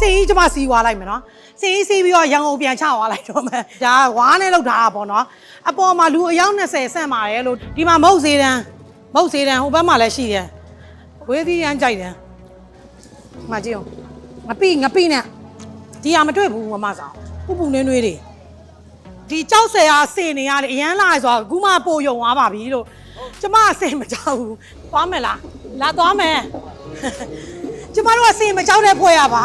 စင်ကြီးကျမစီးသွားလိုက်မယ်နော်စင်ကြီးစီးပြီးတော့ရန်ကုန်ပြန်ချသွားလိုက်တော့မယ်ဒါဝါးနဲ့လောက်ထားတာပေါ့နော်အပေါ်မှာလူအယောက်20ဆန့်ပါတယ်လို့ဒီမှာမဟုတ်စေတန်းမဟုတ်စေတန်းဟိုဘက်မှာလည်းရှိတယ်ဝေးသီးရမ်းကြိုက်တယ်မကြည့်အောင်ငပိငပိနဲ့ဒီဟာမတွေ့ဘူးမမဆောင်ပူပူနွေးနွေးတွေဒီကြောက်ဆယ်အားစင်နေရတယ်အရန်လာဆိုတော့အခုမှပို့ယုံသွားပါပြီလို့ကျမအစင်မကြောက်ဘူးသွားမယ်လားလာသွားမယ်ကျမတို့ကစင်မကြောက်တဲ့ဖွဲ့ရပါ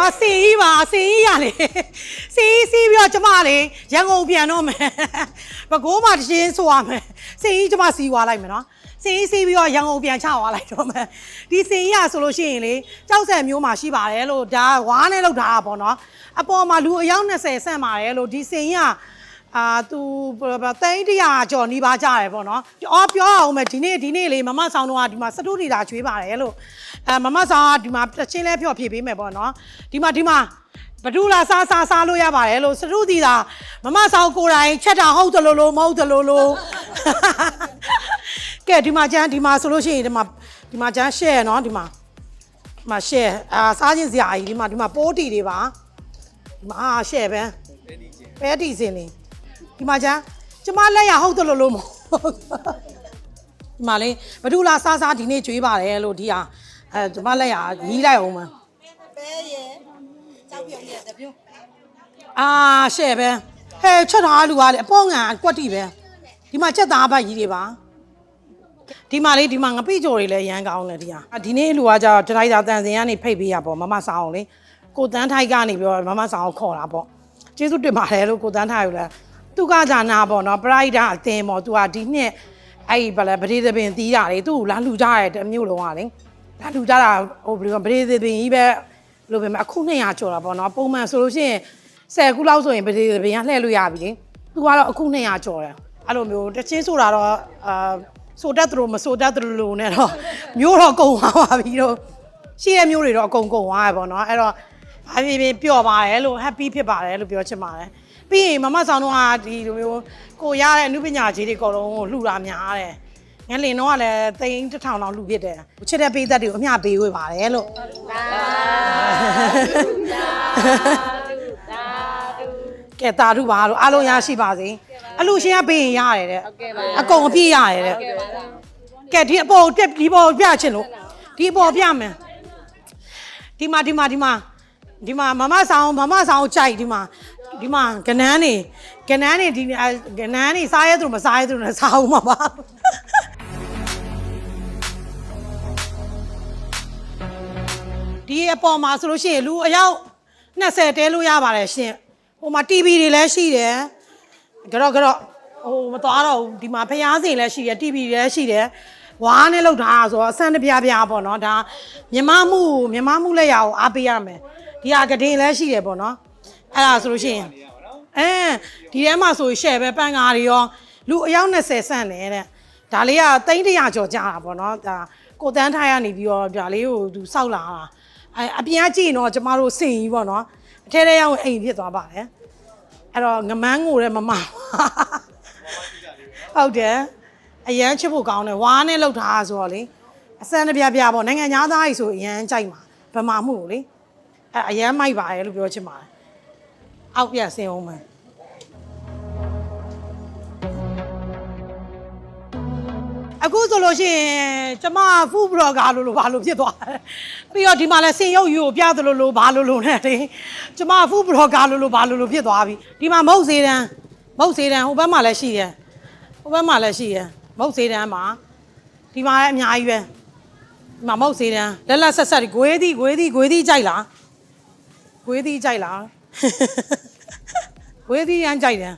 မှာစင်ကြီးပါစင်ကြီးရလေစင်ကြီးစီးပြီးတော့ကျမလေရန်ကုန်ပြန်တော့မယ်ဘကိုးမှတရှင်းဆိုရမယ်စင်ကြီးကျမစီးသွားလိုက်မယ်နော်စင်ကြီးစီးပြီးတော့ရန်ကုန်ပြန်ချသွားလိုက်တော့မယ်ဒီစင်ကြီးရဆိုလို့ရှိရင်လေကြောက်ဆက်မျိုးမှာရှိပါတယ်လို့ဒါဝါးနဲ့လောက်ထားတာပေါ့နော်အပေါ်မှာလူအယောက်20ဆန့်ပါတယ်လို့ဒီစင်ကြီးက အာသူတိန်းတရာကျော်နီးပါးကြတယ်ပေါ့နော်။အော်ပြောအောင်မယ်ဒီနေ့ဒီနေ့လေမမဆောင်တော့ကဒီမှာစတုဒီတာကျွေးပါတယ်လို့အဲမမဆောင်ကဒီမှာချင်းလဲဖြော့ဖြေပေးမယ်ပေါ့နော်။ဒီမှာဒီမှာဘဒူလာစားစားစားလို့ရပါတယ်လို့စတုဒီတာမမဆောင်ကိုယ်တိုင်ချက်တာဟုတ်တယ်လို့လို့မဟုတ်တယ်လို့လို့ကဲဒီမှာကျန်းဒီမှာဆိုလို့ရှိရင်ဒီမှာဒီမှာကျန်း share နော်ဒီမှာဒီမှာ share အာစားခြင်းစရာကြီးဒီမှာဒီမှာပိုးတီတွေပါဒီမှာအာ share ပဲပဲတီစင်လေး ဒီမှာကျန်ကျမလက်ရဟုတ်တယ်လို့လို့မဟုတ်ဒီမှာလေဘဒူလာစားစားဒီနေ့ကျွေးပါတယ်လို့ဒီဟာအဲကျမလက်ရရီးလိုက်အောင်မပဲရဲ့ကြောက်ပြုံးရဲ့တပြုံးအာရှဲ့ပဲဟဲချက်ထားလူကလေအပေါ်ငံကွက်တိပဲဒီမှာချက်သားဘတ်ကြီးတွေပါဒီမှာလေဒီမှာငပိကြော်တွေလည်းရမ်းကောင်းတယ်ဒီဟာဒီနေ့လူကကြတော့ဒရိုက်တာတန်စင်ကနေဖိတ်ပေးရပေါ့မမဆောင်အောင်လေကိုတန်းထိုက်ကနေပြီးတော့မမဆောင်အောင်ခေါ်တာပေါ့ကျေးဇူးတင်ပါတယ်လို့ကိုတန်းထိုက်ကိုလည်း သူကကြာနာပေါ့နော်ပရိုက်တာအတင်ပေါ့သူကဒီနှစ်အဲ့ဒီဗလဲပဒေသပင်တီးတာလေသူ့ကိုလာလှူကြရတယ်တစ်မျိုးလုံးကလေလာလှူကြတာဟိုဘယ်လိုပဒေသပင်ကြီးပဲလို့ပဲမအခု200ကျော်တာပေါ့နော်ပုံမှန်ဆိုလို့ရှိရင်10ခုလောက်ဆိုရင်ပဒေသပင်ကလှည့်လို့ရပြီလေသူကတော့အခု200ကျော်တယ်အဲ့လိုမျိုးတချင်းဆိုတာတော့အာဆိုတတ်သလိုမဆိုတတ်သလိုလိုနဲ့တော့မျိုးတော့ကုန်သွားပါပြီတော့ရှိတဲ့မျိုးတွေတော့အကုန်ကုန်သွားရပေါ့နော်အဲ့တော့ဘာဖြစ်ဖြစ်ပျော့ပါတယ်လို့ happy ဖြစ်ပါတယ်လို့ပြောချင်ပါတယ် ပြီးရင်မမဆောင်တော့ကဒီလိုမျိုးကိုရတဲ့အမှုပညာကြီးတွေအကုန်လုံးကိုလှူတာများတယ်ငလင်တော့ကလည်းသိန်းတစ်ထောင်လောက်လှူဖြစ်တယ်ချစ်တဲ့ပေးသက်တွေကိုအမျှပေးဝေပါတယ်လို့ကဲတာဓုပါလို့အားလုံးရရှိပါစေအလူရှင်ကပေးရင်ရတယ်တဲ့အကုန်အပြည့်ရတယ်တဲ့ကဲဒီအပေါ်တက်ဒီပေါ်ပြချင်လို့ဒီအပေါ်ပြမယ်ဒီမှာဒီမှာဒီမှာဒီမှာမမဆောင်မမဆောင်ကြိုက်ဒီမှာ ဒီမှာကနန်းနေကနန်းနေဒီအဲကနန်းနေစားရဲသူမစားရဲသူနဲ့စားအောင်မှာပါဒီအပေါ်မှာဆိုလို့ရှိရင်လူအယောက်20တဲလို့ရပါတယ်ရှင်ဟိုမှာ TV တွေလည်းရှိတယ်ကြော့ကြော့ဟိုမသွားတော့ဘူးဒီမှာဖျားစင်လည်းရှိတယ် TV တွေလည်းရှိတယ်ဝါးနဲ့လောက်ထားတာဆိုတော့အဆန်းတပြားပြားပေါ့နော်ဒါမြမမှုမြမမှုလက်ရအောင်အားပေးရမယ်ဒီဟာကဒင်လည်းရှိတယ်ပေါ့နော် အဲ့ဒါဆိုလို့ရှိရင်အဲဒီထဲမှာဆိုရင် share ပဲပန်ကားတွေရောလူအယောက်20ဆန့်တယ်တဲ့ဒါလေးကသိန်း100ကျော်ကြာတာပေါ့နော်ဒါကိုတန်းထားရနေပြီးတော့ဒါလေးကိုသူစောက်လာတာအဲအပြင်ကကြည့်ရင်တော့ကျမတို့စင်ကြီးပေါ့နော်အထဲထဲရောက်ရင်အိမ်ဖြစ်သွားပါတယ်အဲ့တော့ငမန်းငိုတဲ့မမဟုတ်တယ်အရန်ချစ်ဖို့ကောင်းတယ်ဝါးနဲ့လောက်ထားတာဆိုတော့လေအစမ်းတစ်ပြပြပေါ့နိုင်ငံသားသားကြီးဆိုအရန်ကြိုက်မှာဗမာမှုကိုလေအဲအရန်မိုက်ပါတယ်လို့ပြောချင်ပါတယ် အောက်ပြဆင်းအောင်မယ်အခုဆိုလို့ရှိရင်ကျမဖူးဘလော့ဂါလို့လို့ဘာလို့ဖြစ်သွားလဲပြီးတော့ဒီမှာလဲစင်ရုပ်ယူကိုပြသလိုလိုဘာလို့လို့နဲ့လေကျမဖူးဘလော့ဂါလို့လို့ဘာလို့လို့ဖြစ်သွားပြီဒီမှာမဟုတ်စေတန်းမဟုတ်စေတန်းဟိုဘက်မှာလည်းရှိတယ်ဟိုဘက်မှာလည်းရှိတယ်မဟုတ်စေတန်းမှာဒီမှာလည်းအများကြီးပဲမမဟုတ်စေးတန်းလက်လက်ဆက်ဆက်ဂွေးသီးဂွေးသီးဂွေးသီးကြိုက်လားဂွေးသီးကြိုက်လား ဂွေးသီးရမ်းကြိုက်တယ်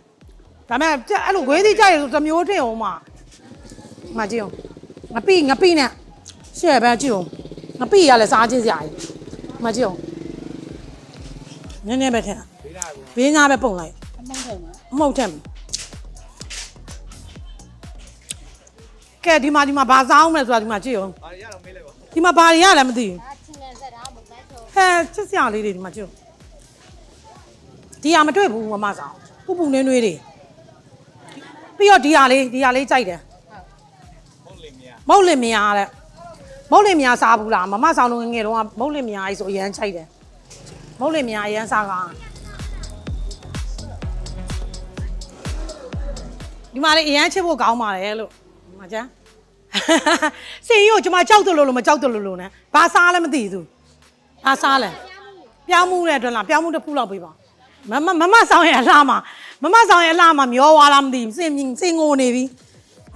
ဒါမဲ့အဲ့လိုဂွေးသီးကြိုက်လို့တစ်မျိုးထင်အောင်မမကြည့်အောင်ငပိငပိနဲ့ရှယ်ပဲကြည့်အောင်ငပိရလဲစားချင်းစရာကြီးမကြည့်အောင်နည်းနည်းပဲထင်ဘေးနာပဲပုံလိုက်အမောင်းထုံမှာအမဟုတ်တယ်ကဲဒီမှာဒီမှာဘာစားအောင်လဲဆိုတာဒီမှာကြည့်အောင်။အားရတော့မေးလိုက်ပါဒီမှာဘာတွေရလဲမသိဘူးအချင်းငယ်ဆက်တာမပတ်တော့ဟဲချစ်စရာလေးတွေဒီမှာကြည့်အောင် ဒီဟာမတွေ့ဘူးမမဆောင်ပူပူနွေးနွေးတွေပြီးတော့ဒီဟာလေးဒီဟာလေးကြိုက်တယ်။ဟုတ်လေမြာမုတ်လင်မယားတဲ့မုတ်လင်မယားစားဘူးလားမမဆောင်တော့ငယ်ငယ်တုန်းကမုတ်လင်မယားကြီးဆိုအရန်ကြိုက်တယ်မုတ်လင်မယားအရန်စားကဒီမှာလေးအရန်ချစ်ဖို့ကောင်းပါတယ်လို့ဒီမှာကျန်စင်ကြီးကိုကျွန်မကြောက်တယ်လို့လို့မကြောက်တယ်လို့လို့ ਨੇ ဘာစားလဲမသိဘူးဘာစားလဲပြောင်းမှုတဲ့အတွက်လားပြောင်းမှုတစ်ခုလောက်ပေးပါ မမမမဆောင်ရဲ့အလားမှာမမဆောင်ရဲ့အလားမှာမျောသွားလားမသိဘူးစင်မြင်စင်ငိုနေပြီ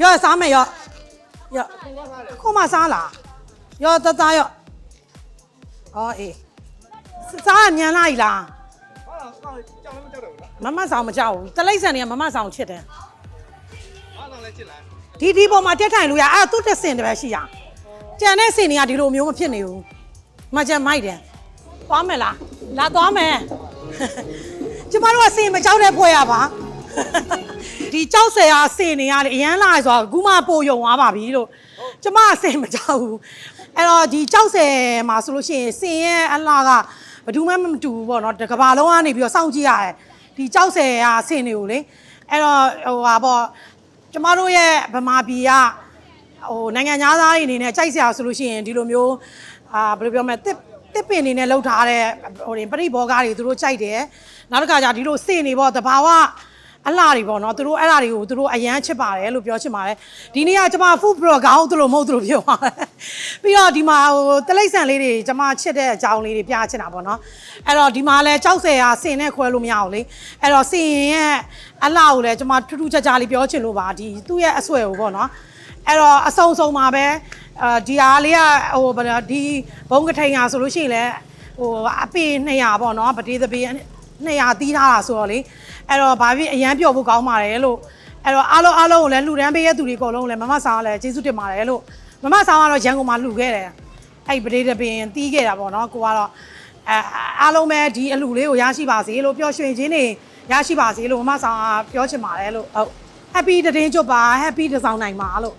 ရော့စားမယ်ရော့ရော့ခုမှစားလားရော့တသားရော့အော်အေးစားရမြန်လာ ਈ လား။ဟာကောင်းကြောက်လည်းမကြောက်တော့ဘူးလားမမဆောင်မကြောက်ဘူးတလိမ့်ဆန်တွေကမမဆောင်ချစ်တယ်။အားတော့လည်းချစ်လားဒီဒီပေါ်မှာတက်ထိုင်လို့ရအဲ့ဒါသူ့တက်စင်တပဲရှိရကြံတဲ့စင်တွေကဒီလိုမျိုးမဖြစ်နေဘူးမကြံမိုက်တယ်သွားမယ်လားလာသွားမယ် ကျမတို့ကစင်မကြောက်တဲ့ဖွဲ့ရပါဒီကြောက်ဆယ်အားစင်နေရလေအရန်လာဆိုတော့အခုမှပို့ယုံသွားပါပြီလို့ကျမကစင်မကြောက်ဘူးအဲ့တော့ဒီကြောက်ဆယ်မှာဆိုလို့ရှိရင်စင်ရဲ့အလားကဘယ်သူမှမတူဘူးပေါ့နော်တစ်ကဘာလုံးကနေပြီးတော့စောင့်ကြည့်ရတယ်ဒီကြောက်ဆယ်အားစင်တွေကိုလေအဲ့တော့ဟိုဟာပေါ့ကျမတို့ရဲ့ဗမာပြည်ကဟိုနိုင်ငံသားသားတွေအနေနဲ့ကြိုက်စရာဆိုလို့ရှိရင်ဒီလိုမျိုးအာဘယ်လိုပြောမလဲတစ် တစ်ပင်နေနဲ့လှုပ်ထားတဲ့ဟိုတွေပရိဘောကားတွေသူတို့ကြိုက်တယ်နောက်တစ်ခါကျဒီလိုစင်နေပေါ့တဘာဝအလှတွေပေါ့နော်သူတို့အဲ့ဒါတွေကိုသူတို့အရန်ချစ်ပါတယ်လို့ပြောချင်ပါတယ်ဒီနေ့ကကျမ food blog ကောင်းသူလို့မဟုတ်သူလို့ပြောပါတယ်ပြီးတော့ဒီမှာဟိုတလိမ့်ဆန်လေးတွေကျမချစ်တဲ့အကြောင်းလေးတွေပြချင်တာပေါ့နော်အဲ့တော့ဒီမှာလဲကြောက်စရာစင်နဲ့ခွဲလို့မရဘူးလေအဲ့တော့စင်ရဲ့အလှကိုလည်းကျမထူးထူးခြားခြားလေးပြောချင်လို့ပါဒီသူ့ရဲ့အဆွဲကိုပေါ့နော်အဲ့တော့အစုံစုံမှာပဲ အာဒီဟာလေးကဟိုဗလာဒီဘုံကထိန်ဟာဆိုလို့ရှိရင်လည်းဟိုအပေ200ပေါ့နော်ပတိသပေ200တီးထားတာဆိုတော့လေအဲ့တော့ဘာဖြစ်အရန်ပြော့ဖို့ကောင်းပါတယ်လို့အဲ့တော့အားလုံးအားလုံးကိုလည်းလှူဒန်းပေးရတဲ့သူတွေအကုန်လုံးလည်းမမဆောင်ကလည်းကျေးဇူးတင်ပါတယ်လို့မမဆောင်ကတော့ရန်ကုန်မှာလှူခဲ့တယ်အဲ့ပတိသပေတီးခဲ့တာပေါ့နော်ကိုကတော့အဲအားလုံးပဲဒီအလှူလေးကိုရရှိပါစေလို့ပျော်ရွှင်ခြင်းတွေရရှိပါစေလို့မမဆောင်ကပြောချင်ပါတယ်လို့ဟုတ် happy တည်င်းချွတ်ပါ happy တစောင်းနိုင်ပါလို့